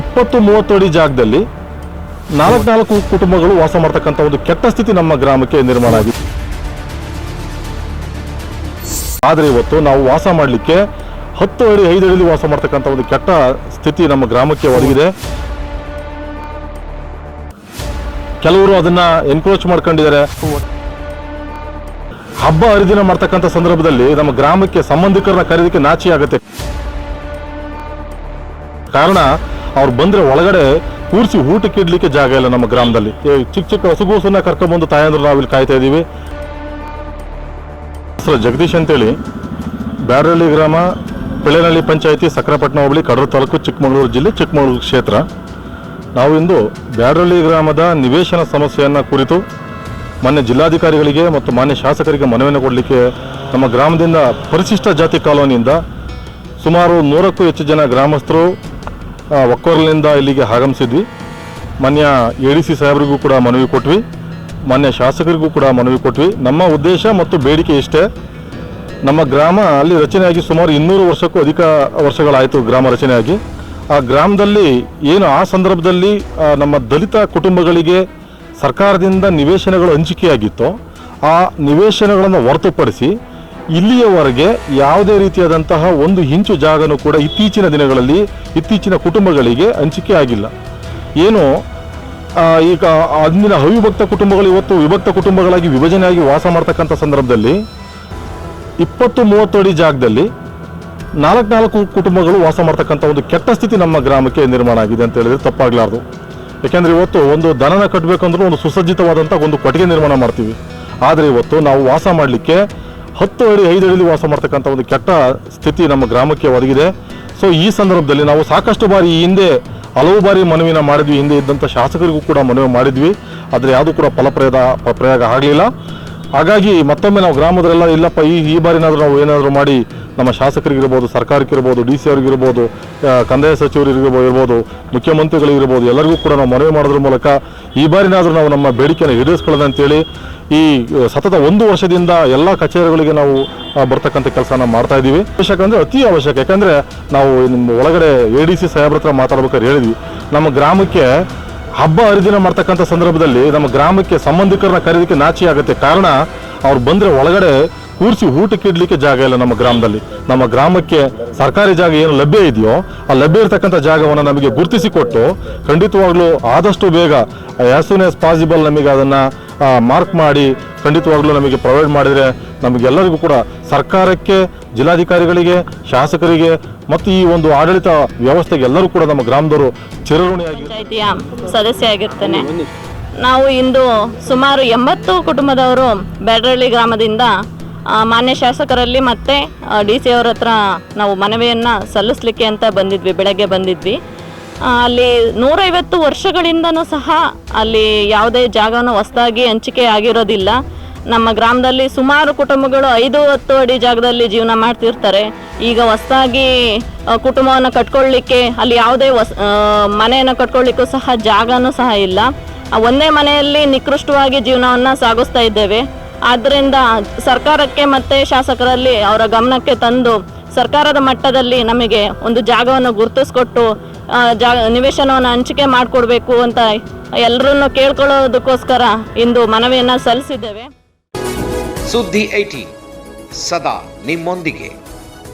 ಇಪ್ಪತ್ತು ಮೂವತ್ತು ಅಡಿ ಜಾಗದಲ್ಲಿ ನಾಲ್ಕು ನಾಲ್ಕು ಕುಟುಂಬಗಳು ವಾಸ ಮಾಡ್ತಕ್ಕಂಥ ಒಂದು ಕೆಟ್ಟ ಸ್ಥಿತಿ ನಮ್ಮ ಗ್ರಾಮಕ್ಕೆ ನಿರ್ಮಾಣ ಆಗಿದೆ. ಆದರೆ ಇವತ್ತು ನಾವು ವಾಸ ಮಾಡಲಿಕ್ಕೆ ಹತ್ತು ಅಡಿ, ಐದು ಅಡಿಲಿ ವಾಸ ಮಾಡ್ತಕ್ಕಂಥ ಒಂದು ಕೆಟ್ಟ ಸ್ಥಿತಿ ನಮ್ಮ ಗ್ರಾಮಕ್ಕೆ ಒದಗಿದೆ ಕೆಲವರು ಅದನ್ನ ಎನ್ಕ್ರೋಚ್ ಮಾಡ್ಕೊಂಡಿದ್ದಾರೆ. ಹಬ್ಬ ಹರಿದಿನ ಮಾಡ್ತಕ್ಕಂಥ ಸಂದರ್ಭದಲ್ಲಿ ನಮ್ಮ ಗ್ರಾಮಕ್ಕೆ ಸಂಬಂಧಿಕರನ್ನ ಕರೆಯೋದಕ್ಕೆ ನಾಚಿ ಆಗುತ್ತೆ ಕಾರಣ ಅವ್ರು ಬಂದ್ರೆ ಒಳಗಡೆ ಕೂರಿಸಿ ಊಟಕ್ಕೆ ಇಡ್ಲಿಕ್ಕೆ ಜಾಗ ಇಲ್ಲ ನಮ್ಮ ಗ್ರಾಮದಲ್ಲಿ. ಚಿಕ್ಕ ಚಿಕ್ಕ ಹಸುಗೂಸನ್ನ ಕರ್ಕೊಂಡ್ಬಂದು ತಾಯಂದ್ರು ಇಲ್ಲಿ ಕಾಯ್ತಾ ಇದ್ದೀವಿ. ಸರ್ ಜಗದೀಶ್ ಅಂತೇಳಿ. ಬ್ಯಾರಳ್ಳಿ ಗ್ರಾಮ ಬೆಳೆನಹಳ್ಳಿ ಪಂಚಾಯಿತಿ, ಸಕ್ರಪಟ್ಟಣ ಹೋಬಳಿ, ಕಡೂರು ತಾಲೂಕು, ಚಿಕ್ಕಮಗಳೂರು ಜಿಲ್ಲೆ, ಚಿಕ್ಕಮಗಳೂರು ಕ್ಷೇತ್ರ. ನಾವು ಇಂದು ಬ್ಯಾಡರಳ್ಳಿ ಗ್ರಾಮದ ನಿವೇಶನ ಸಮಸ್ಯೆಯನ್ನು ಕುರಿತು ಮಾನ್ಯ ಜಿಲ್ಲಾಧಿಕಾರಿಗಳಿಗೆ ಮತ್ತು ಮಾನ್ಯ ಶಾಸಕರಿಗೆ ಮನವಿಯನ್ನು ಕೊಡಲಿಕ್ಕೆ ನಮ್ಮ ಗ್ರಾಮದಿಂದ ಪರಿಶಿಷ್ಟ ಜಾತಿ ಕಾಲೋನಿಯಿಂದ ಸುಮಾರು ನೂರಕ್ಕೂ ಹೆಚ್ಚು ಜನ ಗ್ರಾಮಸ್ಥರು ಆ, ಒಕ್ಕೊರಲಿನಿಂದ ಇಲ್ಲಿಗೆ ಆಗಮಿಸಿದ್ವಿ. ಮಾನ್ಯ ಎ ಡಿ ಸಿ ಸಾಹೇಬರಿಗೂ ಕೂಡ ಮನವಿ ಕೊಟ್ವಿ. ಮಾನ್ಯ ಶಾಸಕರಿಗೂ ಕೂಡ ಮನವಿ ಕೊಟ್ವಿ. ನಮ್ಮ ಉದ್ದೇಶ ಮತ್ತು ಬೇಡಿಕೆ ಇಷ್ಟೇ. ನಮ್ಮ ಗ್ರಾಮ ಅಲ್ಲಿ ರಚನೆಯಾಗಿ ಸುಮಾರು ಇನ್ನೂರು ವರ್ಷಕ್ಕೂ ಅಧಿಕ ವರ್ಷಗಳಾಯಿತು ಗ್ರಾಮ ರಚನೆಯಾಗಿ. ಆ ಗ್ರಾಮದಲ್ಲಿ ಏನು ಆ ಸಂದರ್ಭದಲ್ಲಿ ನಮ್ಮ ದಲಿತ ಕುಟುಂಬಗಳಿಗೆ ಸರ್ಕಾರದಿಂದ ನಿವೇಶನಗಳು ಹಂಚಿಕೆಯಾಗಿತ್ತೋ ಆ ನಿವೇಶನಗಳನ್ನು ಹೊರತುಪಡಿಸಿ ಇಲ್ಲಿಯವರೆಗೆ ಯಾವುದೇ ರೀತಿಯಾದಂತಹ ಒಂದು ಇಂಚು ಜಾಗನೂ ಕೂಡ ಇತ್ತೀಚಿನ ದಿನಗಳಲ್ಲಿ ಇತ್ತೀಚಿನ ಕುಟುಂಬಗಳಿಗೆ ಹಂಚಿಕೆ ಆಗಿಲ್ಲ. ಏನು ಈಗ ಅಂದಿನ ಅವಿಭಕ್ತ ಕುಟುಂಬಗಳು ಇವತ್ತು ವಿಭಕ್ತ ಕುಟುಂಬಗಳಾಗಿ ವಿಭಜನೆಯಾಗಿ ವಾಸ ಮಾಡ್ತಕ್ಕಂಥ ಸಂದರ್ಭದಲ್ಲಿ ಇಪ್ಪತ್ತು ಮೂವತ್ತು ಅಡಿ ಜಾಗದಲ್ಲಿ ನಾಲ್ಕು ನಾಲ್ಕು ಕುಟುಂಬಗಳು ವಾಸ ಮಾಡ್ತಕ್ಕಂಥ ಒಂದು ಕೆಟ್ಟ ಸ್ಥಿತಿ ನಮ್ಮ ಗ್ರಾಮಕ್ಕೆ ನಿರ್ಮಾಣ ಆಗಿದೆ ಅಂತ ಹೇಳಿದ್ರೆ ತಪ್ಪಾಗಲಾರ್ದು. ಯಾಕೆಂದರೆ ಇವತ್ತು ಒಂದು ದನನ ಕಟ್ಟಬೇಕಂದ್ರೂ ಒಂದು ಸುಸಜ್ಜಿತವಾದಂಥ ಒಂದು ಕೊಟ್ಟಿಗೆ ನಿರ್ಮಾಣ ಮಾಡ್ತೀವಿ. ಆದರೆ ಇವತ್ತು ನಾವು ವಾಸ ಮಾಡಲಿಕ್ಕೆ ಹತ್ತು ಅಡಿ, ಐದು ಅಡಿಲಿ ವಾಸ ಮಾಡ್ತಕ್ಕಂಥ ಒಂದು ಕೆಟ್ಟ ಸ್ಥಿತಿ ನಮ್ಮ ಗ್ರಾಮಕ್ಕೆ ಒದಗಿದೆ. ಸೊ ಈ ಸಂದರ್ಭದಲ್ಲಿ ನಾವು ಸಾಕಷ್ಟು ಬಾರಿ ಈ ಹಿಂದೆ ಹಲವು ಬಾರಿ ಮನವಿನ ಮಾಡಿದ್ವಿ. ಹಿಂದೆ ಇದ್ದಂಥ ಶಾಸಕರಿಗೂ ಕೂಡ ಮನವಿ ಮಾಡಿದ್ವಿ. ಆದರೆ ಯಾವುದೂ ಕೂಡ ಫಲಪ್ರಯದ ಪ್ರಯೋಗ ಆಗಲಿಲ್ಲ. ಹಾಗಾಗಿ ಮತ್ತೊಮ್ಮೆ ನಾವು ಗ್ರಾಮದಲ್ಲೆಲ್ಲ ಇಲ್ಲಪ್ಪ ಈ ಈ ಬಾರಿನಾದ್ರೂ ನಾವು ಏನಾದರೂ ಮಾಡಿ ನಮ್ಮ ಶಾಸಕರಿಗಿರ್ಬೋದು ಸರ್ಕಾರಕ್ಕಿರ್ಬೋದು ಡಿ ಸಿ ಅವ್ರಿಗಿರ್ಬೋದು ಕಂದಾಯ ಸಚಿವರಿಗಿರ್ಬೋದು ಇರ್ಬೋದು ಮುಖ್ಯಮಂತ್ರಿಗಳಿಗಿರ್ಬೋದು ಎಲ್ಲರಿಗೂ ಕೂಡ ನಾವು ಮನವಿ ಮಾಡೋದ್ರ ಮೂಲಕ ಈ ಬಾರಿನಾದರೂ ನಾವು ನಮ್ಮ ಬೇಡಿಕೆಯನ್ನು ಈಡೇರಿಸ್ಕೊಳ್ಳೋದಂತೇಳಿ ಈ ಆ, ಸತತ ಒಂದು ವರ್ಷದಿಂದ ಎಲ್ಲ ಕಚೇರಿಗಳಿಗೆ ನಾವು ಬರ್ತಕ್ಕಂಥ ಕೆಲಸನ ಮಾಡ್ತಾ ಇದ್ದೀವಿ. ಅವಶ್ಯಕ ಅಂದರೆ ಅತಿ ಅವಶ್ಯಕ. ಯಾಕಂದರೆ ನಾವು ನಿಮ್ಮ ಒಳಗಡೆ ಎ ಡಿ ಸಿ ಸಾಹೇಬ್ರ ಹತ್ರ ಮಾತಾಡ್ಬೇಕಾದ್ರೆ ಹೇಳಿದ್ವಿ. ನಮ್ಮ ಗ್ರಾಮಕ್ಕೆ ಹಬ್ಬ ಹರಿದಿನ ಮಾಡ್ತಕ್ಕಂಥ ಸಂದರ್ಭದಲ್ಲಿ ನಮ್ಮ ಗ್ರಾಮಕ್ಕೆ ಸಂಬಂಧಿಕರನ್ನ ಕರೆಯೋದಕ್ಕೆ ನಾಚಿ ಆಗುತ್ತೆ ಕಾರಣ ಅವ್ರು ಬಂದರೆ ಒಳಗಡೆ ಕೂರಿಸಿ ಊಟಕ್ಕೆ ಇಡ್ಲಿಕ್ಕೆ ಜಾಗ ಇಲ್ಲ ನಮ್ಮ ಗ್ರಾಮದಲ್ಲಿ. ನಮ್ಮ ಗ್ರಾಮಕ್ಕೆ ಸರ್ಕಾರಿ ಜಾಗ ಏನು ಲಭ್ಯ ಇದೆಯೋ, ಆ ಲಭ್ಯ ಇರತಕ್ಕಂಥ ಜಾಗವನ್ನು ನಮಗೆ ಗುರುತಿಸಿಕೊಟ್ಟು ಖಂಡಿತವಾಗ್ಲೂ ಆದಷ್ಟು ಬೇಗ ಆಸ್ ಸೂನ್ ಆಸ್ ಪಾಸಿಬಲ್ ನಮಗೆ ಅದನ್ನು ಮಾರ್ಕ್ ಮಾಡಿ, ಖಂಡಿತವಾಗ್ಲೂ ನಮಗೆ ಪ್ರೊವೈಡ್ ಮಾಡಿದ್ರೆ ನಮಗೆಲ್ಲರಿಗೂ ಕೂಡ ಸರ್ಕಾರಕ್ಕೆ, ಜಿಲ್ಲಾಧಿಕಾರಿಗಳಿಗೆ, ಶಾಸಕರಿಗೆ ಮತ್ತು ಈ ಒಂದು ಆಡಳಿತ ವ್ಯವಸ್ಥೆಗೆ ಎಲ್ಲರೂ ಕೂಡ ನಮ್ಮ ಗ್ರಾಮದವರು ಚಿರಋಣಿಯಾಗಿ ಪಂಚಾಯಿತಿಯ ಸದಸ್ಯ ಆಗಿರ್ತೇನೆ. ನಾವು ಇಂದು ಸುಮಾರು ಎಂಬತ್ತು ಕುಟುಂಬದವರು ಬ್ಯಾಡ್ರಳ್ಳಿ ಗ್ರಾಮದಿಂದ ಮಾನ್ಯ ಶಾಸಕರಲ್ಲಿ ಮತ್ತೆ ಡಿ ಸಿ ಅವ್ರ ಹತ್ರ ನಾವು ಮನವಿಯನ್ನು ಸಲ್ಲಿಸ್ಲಿಕ್ಕೆ ಅಂತ ಬಂದಿದ್ವಿ, ಬೆಳಗ್ಗೆ ಬಂದಿದ್ವಿ. ಅಲ್ಲಿ ನೂರೈವತ್ತು ವರ್ಷಗಳಿಂದನೂ ಸಹ ಅಲ್ಲಿ ಯಾವುದೇ ಜಾಗವನ್ನು ಹೊಸದಾಗಿ ಹಂಚಿಕೆ ಆಗಿರೋದಿಲ್ಲ. ನಮ್ಮ ಗ್ರಾಮದಲ್ಲಿ ಸುಮಾರು ಕುಟುಂಬಗಳು ಐದು ಹತ್ತು ಅಡಿ ಜಾಗದಲ್ಲಿ ಜೀವನ ಮಾಡ್ತಿರ್ತಾರೆ. ಈಗ ಹೊಸದಾಗಿ ಕುಟುಂಬವನ್ನು ಕಟ್ಕೊಳ್ಳಿಕ್ಕೆ ಅಲ್ಲಿ ಯಾವುದೇ ಹೊಸ ಮನೆಯನ್ನು ಕಟ್ಕೊಳ್ಳಿಕ್ಕೂ ಸಹ ಜಾಗನೂ ಸಹ ಇಲ್ಲ. ಒಂದೇ ಮನೆಯಲ್ಲಿ ನಿಕೃಷ್ಟವಾಗಿ ಜೀವನವನ್ನು ಸಾಗಿಸ್ತಾ ಇದ್ದೇವೆ. ಆದ್ದರಿಂದ ಸರ್ಕಾರಕ್ಕೆ ಮತ್ತೆ ಶಾಸಕರಲ್ಲಿ ಅವರ ಗಮನಕ್ಕೆ ತಂದು ಸರ್ಕಾರದ ಮಟ್ಟದಲ್ಲಿ ನಮಗೆ ಒಂದು ಜಾಗವನ್ನು ಗುರುತಿಸ್ಕೊಟ್ಟು ಜಾಗ ನಿವೇಶನವನ್ನು ಹಂಚಿಕೆ ಮಾಡಿಕೊಡ್ಬೇಕು ಅಂತ ಎಲ್ಲರನ್ನು ಕೇಳ್ಕೊಳ್ಳೋದಕ್ಕೋಸ್ಕರ ಇಂದು ಮನವಿಯನ್ನು ಸಲ್ಲಿಸಿದ್ದೇವೆ. ಸುದ್ದಿ ಐಟಿ, ಸದಾ ನಿಮ್ಮೊಂದಿಗೆ.